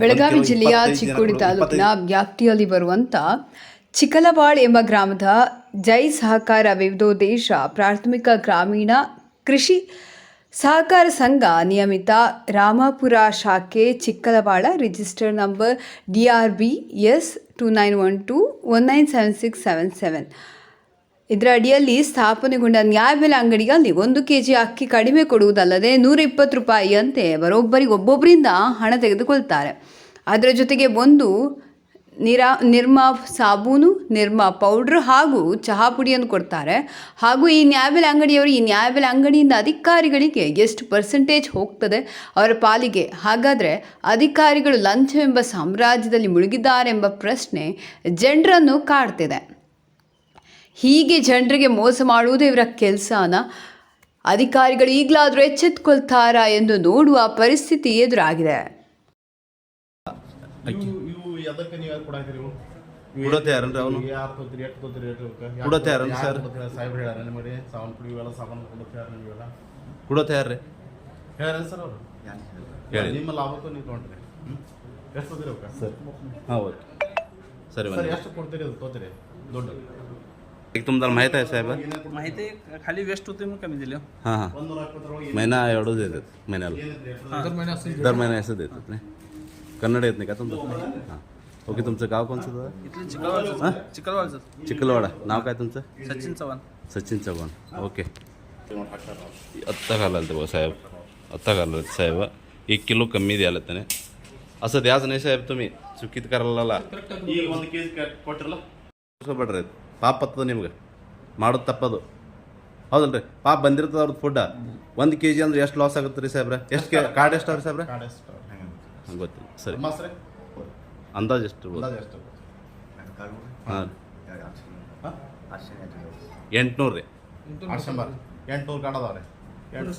ಬೆಳಗಾವಿ ಜಿಲ್ಲೆಯ ಚಿಕ್ಕೋಡಿ ತಾಲೂಕಿನ ವ್ಯಾಪ್ತಿಯಲ್ಲಿ ಬರುವಂಥ ಚಿಕಲಬಾಳ್ ಎಂಬ ಗ್ರಾಮದ ಜೈ ಸಹಕಾರ ವಿವಿಧೋದ್ದೇಶ ಪ್ರಾಥಮಿಕ ಗ್ರಾಮೀಣ ಕೃಷಿ ಸಹಕಾರ ಸಂಘ ನಿಯಮಿತ ರಾಮಾಪುರ ಶಾಖೆ Chikkalabala register number D R B S two nine one two one nine seven six seven seven. ಇದರ ಅಡಿಯಲ್ಲಿ ಸ್ಥಾಪನೆಗೊಂಡ ನ್ಯಾಯಬೆಲೆ ಅಂಗಡಿಯಲ್ಲಿ ಒಂದು ಕೆ ಜಿ ಅಕ್ಕಿ ಕಡಿಮೆ ಕೊಡುವುದಲ್ಲದೆ ನೂರ ಇಪ್ಪತ್ತು ರೂಪಾಯಿಯಂತೆ ಬರೋಬ್ಬರಿಗೆ ಒಬ್ಬೊಬ್ಬರಿಂದ ಹಣ ತೆಗೆದುಕೊಳ್ತಾರೆ. ಅದರ ಜೊತೆಗೆ ಒಂದು ನಿರಾ, ನಿರ್ಮಾ ಸಾಬೂನು, ನಿರ್ಮಾ ಪೌಡ್ರ್ ಹಾಗೂ ಚಹಾ ಪುಡಿಯನ್ನು ಕೊಡ್ತಾರೆ. ಹಾಗೂ ಈ ನ್ಯಾಯಬೆಲೆ ಅಂಗಡಿಯವರು ಈ ನ್ಯಾಯಬೆಲೆ ಅಂಗಡಿಯಿಂದ ಅಧಿಕಾರಿಗಳಿಗೆ ಎಷ್ಟು ಪರ್ಸೆಂಟೇಜ್ ಹೋಗ್ತದೆ ಅವರ ಪಾಲಿಗೆ? ಹಾಗಾದರೆ ಅಧಿಕಾರಿಗಳು ಲಂಚವೆಂಬ ಸಾಮ್ರಾಜ್ಯದಲ್ಲಿ ಮುಳುಗಿದ್ದಾರೆಂಬ ಪ್ರಶ್ನೆ ಜನರನ್ನು ಕಾಡ್ತಿದೆ. ಹೀಗೆ ಜನರಿಗೆ ಮೋಸ ಮಾಡುವುದು ಇವರ ಕೆಲಸನ. ಅಧಿಕಾರಿಗಳು ಈಗಲಾದರೂ ಎಚ್ಚೆತ್ತುಕೊಳ್ತಾರಾ ಎಂದು ನೋಡುವ ಪರಿಸ್ಥಿತಿ ಎದುರಾಗಿದೆ. ಸರ್. ಎಷ್ಟು ಕೊಡ್ತೀರಿ ಅದು ತೋತಿರಿ ದುಡ್ಡು. एक तुम्हाला माहीत आहे साहेब? माहिती आहे, खाली वेस्ट होते मग कमी हां हां. महिना एवढं देतात महिन्याला. दर महिना असं देतात. नाही? कन्नड येत नाही का तुमचं? हां. ओके तुमचं गाव कोणतं दादा? इथलं चिखलवाडा. नाव काय तुमचं? सचिन चव्हाण. सचिन चव्हाण. ओके. आत्ता घालाल ते साहेब. आत्ता घालाल साहेब. एक किलो कमी द्याल त्याने. असं द्याच नाही साहेब तुम्ही. चुकीत करायला लागला. आहेत? ಕೊಟ್ಟಿರಲ್ಲ ಬಿಡ್ರಿ ಪಾಪ ಹತ್ತದ ನಿಮ್ಗೆ. ಮಾಡೋದು ತಪ್ಪದು. ಹೌದಲ್ರಿ? ಪಾಪ ಬಂದಿರ್ತದ ಅವ್ರದ್ದು ಫುಡ್ ಒಂದು ಕೆ ಜಿ ಅಂದ್ರೆ ಎಷ್ಟು ಲಾಸ್ ಆಗುತ್ತೆ ರೀ ಸಾಹೇಬ್ರೆ? ಎಷ್ಟು ಕೆ ಕಾರ್ಡ್ ಎಷ್ಟು ಅವ್ರಿ ಸಾಹೇಬ್ರೆ? ಹೆಂಗೆ ಗೊತ್ತಿಲ್ಲ. ಸರಿ? ಅಂದಾಜು ಎಷ್ಟು ಹಾಂ. ಹಾಂ ಎಂಟ್ನೂರು ರೀ. ಎಂಟುನೂರು ಕಾರ್ಡ್ ಎಂಟು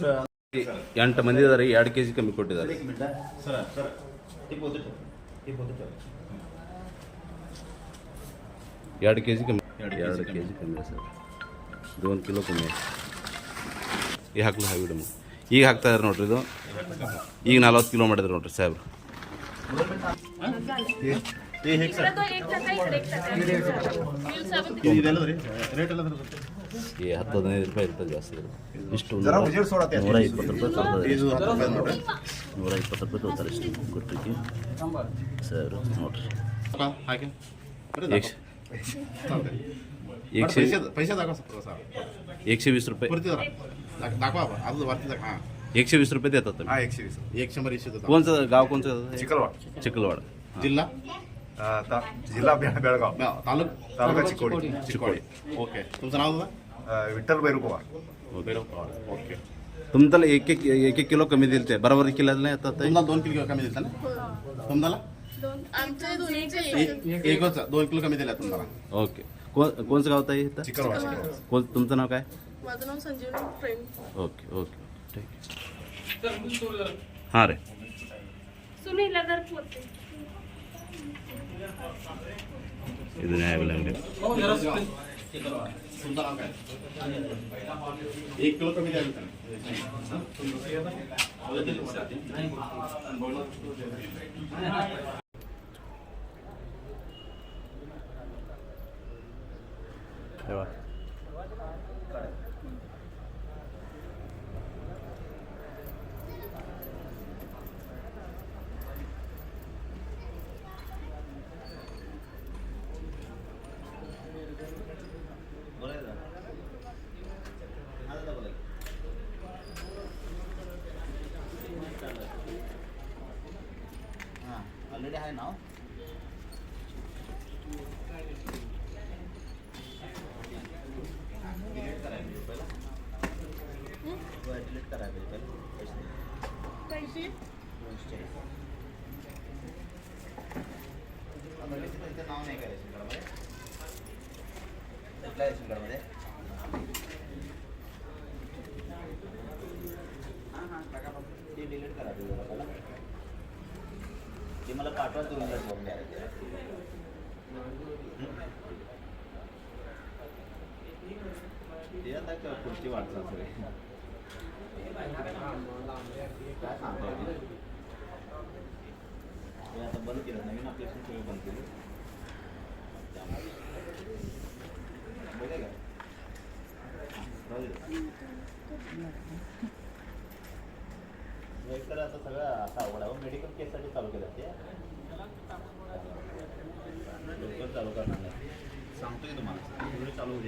ಎಂಟು ಮಂದಿ ಇದಾರೆ ಎರಡು ಕೆ ಜಿ ಕಮ್ಮಿ ಕೊಟ್ಟಿದ್ದಾರೆ. ಸರ್ ಸರ್ ಎರಡು ಕೆ ಜಿ ಕಮ್ಮಿ ಎರಡು ಕೆ ಜಿ ಕಮ್ಮಿ. ಸರ್. ಇದು ಒಂದು ಕಿಲೋ ಕಮ್ಮಿ. ಈಗ ಹಾಕ್ಲಿ ಹಾಕಿಬಿಡು ಈಗ ಹಾಕ್ತಾ ಇದ್ದಾರೆ ನೋಡ್ರಿ ಇದು. ಈಗ ನಲ್ವತ್ತು ಕಿಲೋ ಮಾಡಿದ್ರು ನೋಡ್ರಿ ಸಾಹೇಬ್ರು. ಈ ಹತ್ತು ಹದಿನೈದು ರೂಪಾಯಿ ಇರ್ತದೆ ಜಾಸ್ತಿ ಇಷ್ಟು ನೂರ ಇಪ್ಪತ್ತು ರೂಪಾಯಿ ತೋರ್ತದೆ ನೂರ ಇಪ್ಪತ್ತು ರೂಪಾಯಿ ತೋರ್ತಾರೆ ಇಷ್ಟು ಕೊಟ್ಟಕ್ಕೆ ಸರ್ ನೋಡ್ರಿ. एकशे एकशे पैसे दाखवा सर एकशे वीस रुपये. पुरती जरा. दाख- दाखवा. अजून वरती दाखवा हां. एकशे वीस रुपये देतात तुम्ही. हा एकशे वीस. एक शंभर एकशे देतो कोणचं गाव कोणचं? चिखलवाड. चिखलवाड. जिल्हा? अ, ता- जिल्हा बे- बेळगाव. बा- तालुक? तालुका चिकोडी. चिकोडी. ओके. तुमचं नाव दादा? अ, विठ्ठल बैरुकुमार भैरव पवार ओके. तुम्हाला एक एक एक एक किलो कमी दिले ते बरोबर किलो नाही आता ते तुम्हाला दोन किलो कमी दिला ना? तुम्हाला दोन आमचे एक एकच दोन किलो कमी दिला तुम्हाला. ओके. कोण कोणचं गाव ताई इथं? तुमचं नाव काय? माझं नाव संजीवनी ओके ओके. ठीक हां रे. सुनील एक किलो कमी द्या Давай. অলরেডি হয় নাও पैसे नाव नाही काय ते डिलीट करा ते मला पाठवा तुम्ही पुढची वाटचाल सगळी काय सांगता हे आता बंद केलं नवीन अप्लिकेशन सगळं बंद केलं. त्यामुळे का? एक तर आता सगळं आता आवड आहे मेडिकल केससाठी चालू केलं ते. लवकर चालू करणार नाही. सांगतोय तुम्हाला. चालू होईल